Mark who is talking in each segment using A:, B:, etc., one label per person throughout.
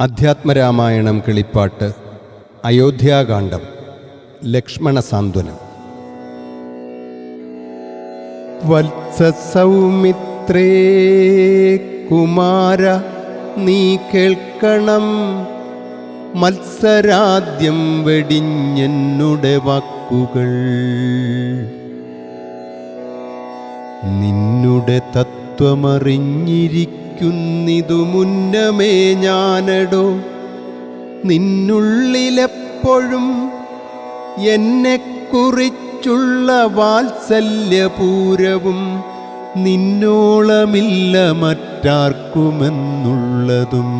A: അധ്യാത്മരാമായണം കിളിപ്പാട്ട് അയോധ്യാകാന്ഡം ലക്ഷ്മണ സാന്ത്വനം വത്സസൗമിത്രേ കുമാര നീ കേൾക്കണം. മത്സരാദ്യം വെടിഞ്ഞെന്നുടെ വാക്കുകൾ. നിന്നുടെ തത്വമറിഞ്ഞിരിക്കുന്നിതു മുന്നമേ ഞാനടോ. നിന്നുള്ളിലെപ്പോഴും എന്നെക്കുറിച്ചുള്ള വാത്സല്യപൂരവും നിന്നോളമില്ല മറ്റാർക്കുമെന്നുള്ളതും.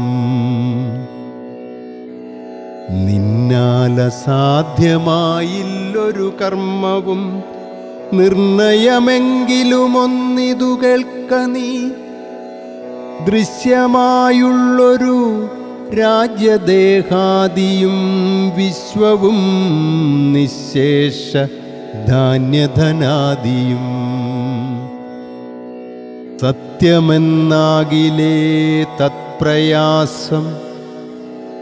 A: നിന്നാലസാധ്യമായില്ലൊരു കർമ്മവും നിർണയമെങ്കിലുമൊന്നിതു കേൾക്ക നീ. ദൃശ്യമായുള്ളൊരു രാജ്യദേഹാദിയും വിശ്വവും നിശേഷ ധാന്യധനാദിയും. സത്യമെന്നാകിലേ തത്പ്രയാസം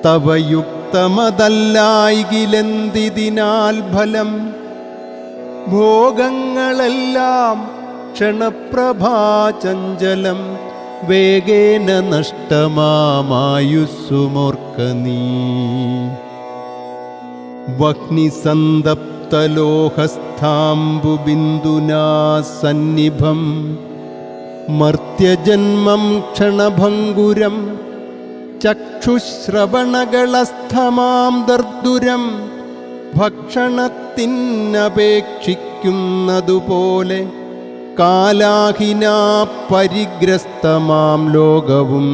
A: തവയുക്തമതല്ലായികിലെന്തിനാൽ ഫലം? ഭോഗങ്ങളെല്ലാം ക്ഷണപ്രഭാചഞ്ചലം വേഗേന നഷ്ടമാമായുസ്സുമോർക്ക നീ. വഹ്നിസന്തപ്തലോഹസ്ഥാംബുബിന്ദുനാ സന്നിഭം മർത്യജന്മം ക്ഷണഭംഗുരം ചക്ഷുശ്രവണകളസ്ഥമാം ദർദുരം ഭക്ഷണത്തിനപേക്ഷിക്കുന്നതുപോലെ കാലാഹിനാ പരിഗ്രസ്തമാം ലോകവും.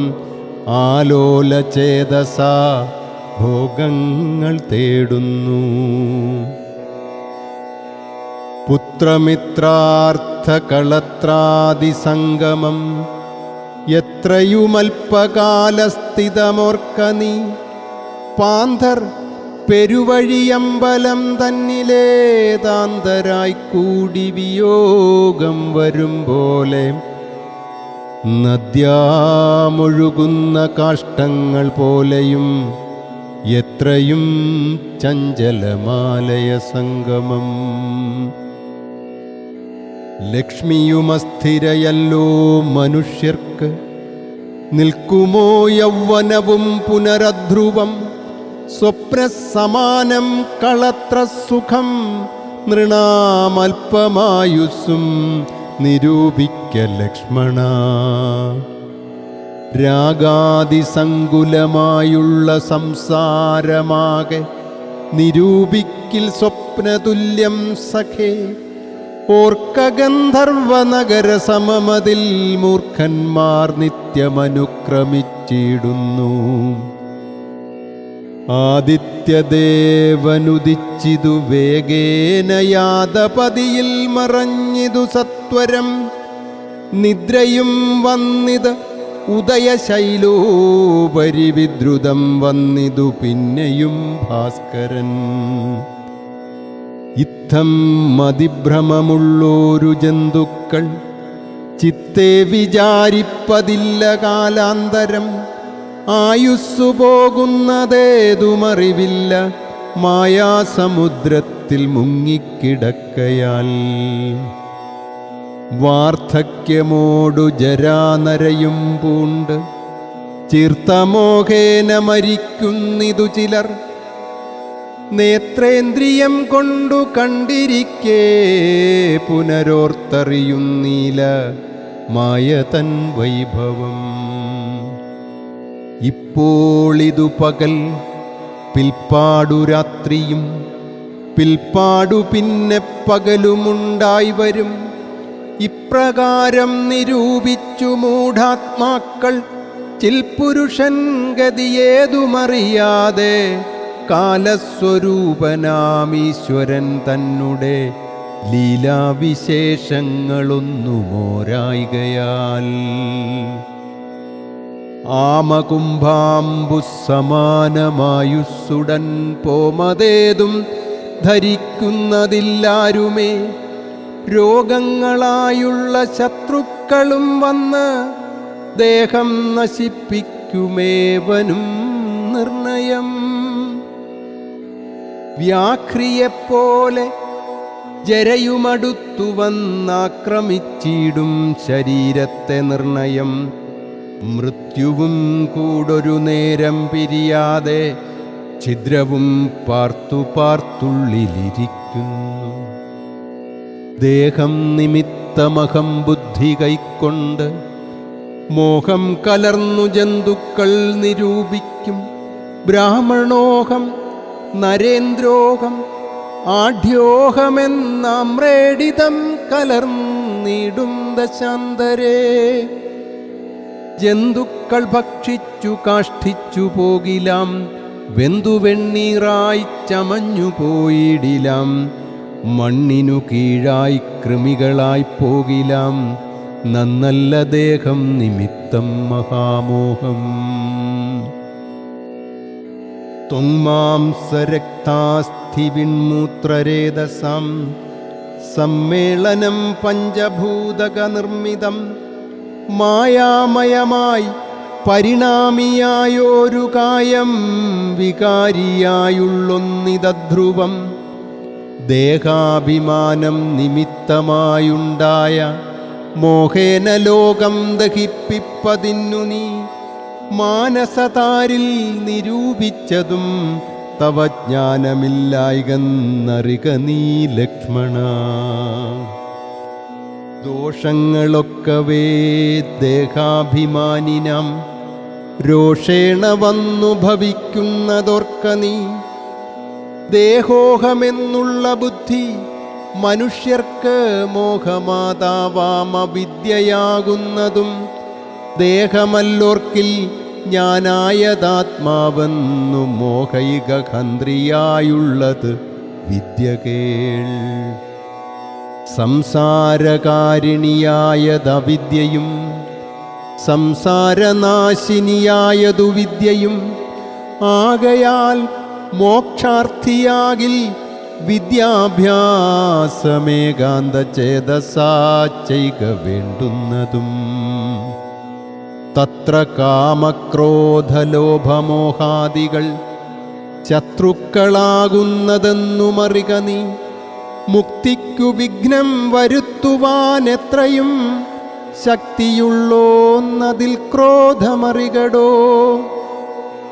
A: ആലോലചേതസ ഭോഗങ്ങൾ തേടുന്നു. പുത്രമിത്രാർത്ഥകളത്രാദിസംഗമം എത്രയുമൽപകാലസ്ഥിതമോർക്ക പാന്ധർ പെരുവഴിയമ്പലം തന്നിലേതാന്തരായി കൂടി വിയോഗം വരും പോലെ. നദ്യാമൊഴുകുന്ന കാഷ്ടങ്ങൾ പോലെയും എത്രയും ചഞ്ചലമാലയ സംഗമം. ലക്ഷ്മിയുമസ്ഥിരയല്ലോ മനുഷ്യർക്ക് നിൽക്കുമോ യൗവനവും പുനരധ്രുവം. സ്വപ്നസമാനം കളത്ര സുഖം നൃണാമൽപമായുസ്സും നിരൂപിക്ക ലക്ഷ്മണ. രാഗാതിസങ്കുലമായുള്ള സംസാരമാകെ നിരൂപിക്കിൽ സ്വപ്നതുല്യം സഖേ. ഓർക്കഗന്ധർവനഗര സമമതിൽ മൂർഖന്മാർ നിത്യമനുക്രമിച്ചിടുന്നു. ആദിത്യദേവനുദിച്ചിതു വേഗേന യാദപതിയിൽ മറഞ്ഞിതു സത്വരം. നിദ്രയും വന്നിത് ഉദയശൈലോപരി വിദ്രുതം വന്നിതു പിന്നെയും ഭാസ്കരൻ. ഇത്തം മതിഭ്രമമുള്ളോരു ജന്തുക്കൾ ചിത്തെ വിചാരിപ്പതില്ല കാലാന്തരം. ആയുസ്സു പോകുന്നതേതുമറിവില്ല മായാസമുദ്രത്തിൽ മുങ്ങിക്കിടക്കയാൽ. വാർദ്ധക്യമോടു ജരാനരയും പൂണ്ട്. ചീർത്തമോഹേന മരിക്കുന്നിതു ചിലർ. നേത്രേന്ദ്രിയം കൊണ്ടു കണ്ടിരിക്കേ പുനരോർത്തറിയുന്നീല. മായതൻ വൈഭവം. ഇപ്പോളിതു പകൽ പിൽപ്പാടു രാത്രിയും പിൽപ്പാടു പിന്നെ പകലുമുണ്ടായി വരും. ഇപ്രകാരം നിരൂപിച്ചു മൂഢാത്മാക്കൾ ചിൽപുരുഷൻ ഗതിയേതുമറിയാതെ കാലസ്വരൂപനാമീശ്വരൻ തന്നെ ലീലാവിശേഷങ്ങളൊന്നുമോരായികയാൽ. ആമകുംഭാംബു സമാനമായുസ്സുടൻ പോമതേതും ധരിക്കുന്നതില്ലാരുമേ. രോഗങ്ങളായുള്ള ശത്രുക്കളും വന്ന് ദേഹം നശിപ്പിക്കുമേവനും നിർണയം. വ്യാഘ്രിയെപ്പോലെ ജരയുമടുത്തു വന്നാക്രമിച്ചിടും ശരീരത്തെ നിർണയം. മൃത്യുവും കൂടൊരു നേരം പിരിയാതെ ഛിദ്രവും പാർത്തു പാർത്തുള്ളിലിരിക്കുന്നു. ദേഹം നിമിത്തമഹം ബുദ്ധി കൈക്കൊണ്ട് മോഹം കലർന്നു ജന്തുക്കൾ നിരൂപിക്കും. ബ്രാഹ്മണോഹം നരേന്ദ്രോഹം ആഢ്യോഹമെന്നാമ്രേഡിതം കലർന്നിടും ദശാന്തരേ. ജന്തുക്കൾ ഭക്ഷിച്ചു കാഷ്ടിച്ചു പോകിലാം. വെന്തുവെണ്ണീറായി ചമഞ്ഞു പോയിടിലാം. മണ്ണിനു കീഴായി കൃമികളായി പോകിലാം. നന്നല്ല ദേഹം നിമിത്തം മഹാമോഹം. ത്വങ്മാംസരക്താസ്ഥിവിൺമൂത്രരേതസാം സമ്മേളനം പഞ്ചഭൂതക നിർമ്മിതം മായാമയമായി പരിണാമിയായോരു കായം വികാരിയായുള്ളൊന്നിതധ്രുവം. ദേഹാഭിമാനം നിമിത്തമായുണ്ടായ മോഹേന ലോകം ദഹിപ്പിപ്പതിന്നു നീ. മാനസതാരിൽ നിരൂപിച്ചതും തവ ജ്ഞാനമില്ലായികന്നറിക നീ ലക്ഷ്മണ. ദോഷങ്ങളൊക്കവേ ദേഹാഭിമാനിനം. രോഷേണ വന്നു ഭവിക്കുന്നതോർക്ക നീ. ദേഹോഹമെന്നുള്ള ബുദ്ധി മനുഷ്യർക്ക് മോഹമാതാവാമവിദ്യയാകുന്നതും ദേഹമല്ലോർക്കിൽ ഞാനായതാത്മാവെന്നു മോഹൈകഖന്ത്രിയായുള്ളത് വിദ്യകേൾ സംസാരകാരിണിയായതവിദ്യയും സംസാരനാശിനിയായതു വിദ്യയും ആകയാൽ മോക്ഷാർത്ഥിയാകിൽ വിദ്യാഭ്യാസമേകാന്ത ചേതസാ ചെയ്ക വേണ്ടുന്നതും. തത്ര കാമക്രോധലോഭമോഹാദികൾ ശത്രുക്കളാകുന്നതെന്നുമറിക നീ. മുക്തിക്കു വിഘ്നം വരുത്തുവാൻ എത്രയും ശക്തിയുള്ളോന്നതിൽ ക്രോധമറികടോ.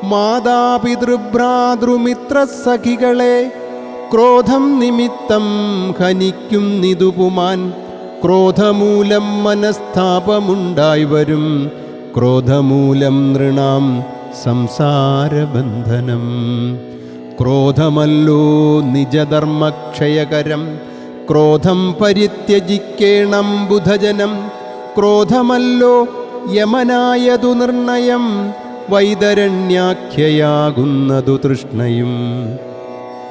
A: മാതാപിതൃഭ്രാതൃമിത്രസഖികളെ ക്രോധം നിമിത്തം ഖനിക്കും നിതുപുമാൻ. ക്രോധമൂലം മനസ്താപമുണ്ടായി വരും. ക്രോധമൂലം നൃണാം സംസാരബന്ധനം. ക്രോധമല്ലോ നിജധർമ്മക്ഷയകരം. ക്രോധം പരിത്യജിക്കേണം ബുധജനം. ക്രോധമല്ലോ യമനായതു നിർണയം. വൈതരണ്യാഖ്യയാകുന്നതു തൃഷ്ണയും.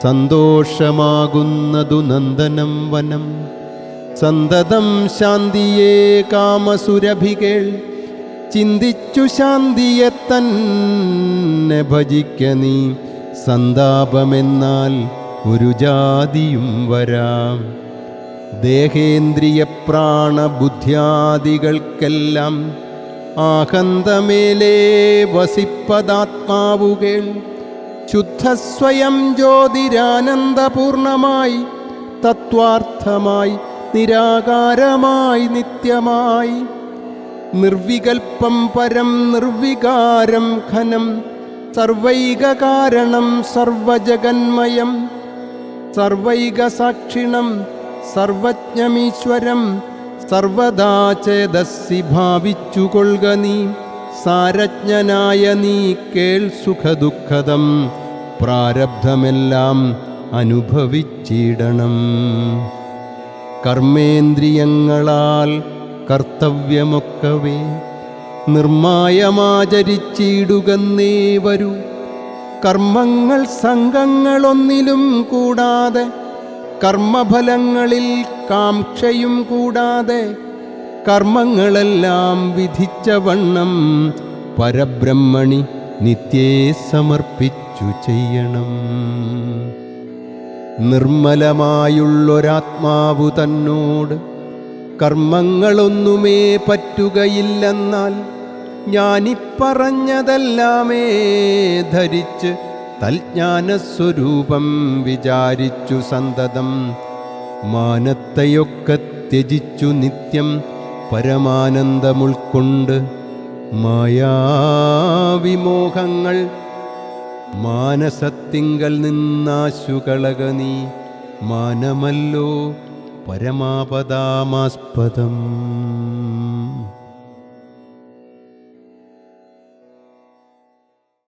A: സന്തോഷമാകുന്നതു നന്ദനം വനം. സന്തതം ശാന്തിയെ കാമസുരഭികൾ ചിന്തിച്ചു ശാന്തിയെ തന്നെ ഭജിക്ക നീ. സന്താപമെന്നാൽ ഒരു ജാതിയും വരാം. ദേഹേന്ദ്രിയ പ്രാണബുദ്ധ്യാദികൾക്കെല്ലാം ആഹന്തമേലേ വസിപ്പതാത്മാവുകൾ. ശുദ്ധസ്വയം ജ്യോതിരാനന്ദപൂർണമായി തത്വാർത്ഥമായി നിരാകാരമായി നിത്യമായി. നിർവികൽപ്പം പരം നിർവികാരം ഘനം സർവൈകകാരണം സർവജഗന്മയം സർവൈകസാക്ഷിണം സർവജ്ഞമീശ്വരം സർവദാ ചേതസ്സി ഭാവിച്ചുകൊള്ളുക നീ. സാരജ്ഞനായ നീ കേൾ സുഖദുഃഖദം പ്രാരബ്ധമെല്ലാം അനുഭവിച്ചിടണം. കർമ്മേന്ദ്രിയങ്ങളാൽ കർത്തവ്യമൊക്കവേ നിർമായമാചരിച്ചിടുകന്നേ വരൂ. കർമ്മങ്ങൾ സംഘങ്ങളൊന്നിലും കൂടാതെ കർമ്മഫലങ്ങളിൽ കാംക്ഷയും കൂടാതെ കർമ്മങ്ങളെല്ലാം വിധിച്ച വണ്ണം പരബ്രഹ്മണി നിത്യേ സമർപ്പിച്ചു ചെയ്യണം. നിർമ്മലമായുള്ളൊരാത്മാവു തന്നോട് കർമ്മങ്ങളൊന്നുമേ പറ്റുകയില്ലെന്നാൽ ഞാനിപ്പറഞ്ഞതെല്ലാമേ ധരിച്ച് തൽജ്ഞാനസ്വരൂപം വിചാരിച്ചു സന്തതം. മാനത്തെയൊക്കെ ത്യജിച്ചു നിത്യം പരമാനന്ദമുൾക്കൊണ്ട് മായാവിമോഹങ്ങൾ മാനസത്തിങ്കൽ നിന്നാശുകളക നീ മാനമല്ലോ പരമാപദാമാസ്പദം.